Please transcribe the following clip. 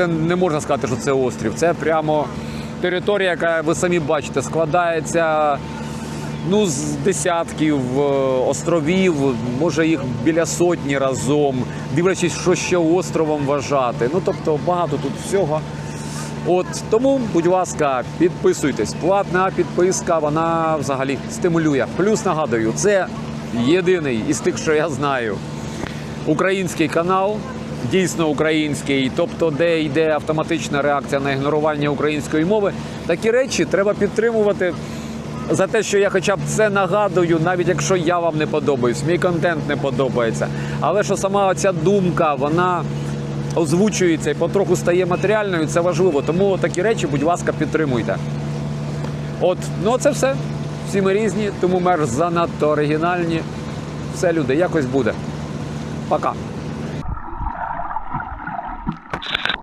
це не можна сказати, що це острів. Це прямо територія, яка ви самі бачите, складається ну, з десятків е, островів, може їх біля сотні разом, дивлячись, що ще островом вважати. Ну тобто багато тут всього. От тому, будь ласка, підписуйтесь. Платна підписка, вона взагалі стимулює. Плюс нагадую, це єдиний із тих, що я знаю, український канал, дійсно український, тобто, де йде автоматична реакція на ігнорування української мови. Такі речі треба підтримувати. За те, що я хоча б це нагадую, навіть якщо я вам не подобаюсь, мій контент не подобається. Але що сама оця думка, вона озвучується і потроху стає матеріальною, це важливо. Тому такі речі, будь ласка, підтримуйте. От, ну це все. Всі ми різні, тому мерж занадто оригінальні. Все, люди, якось буде. Пока.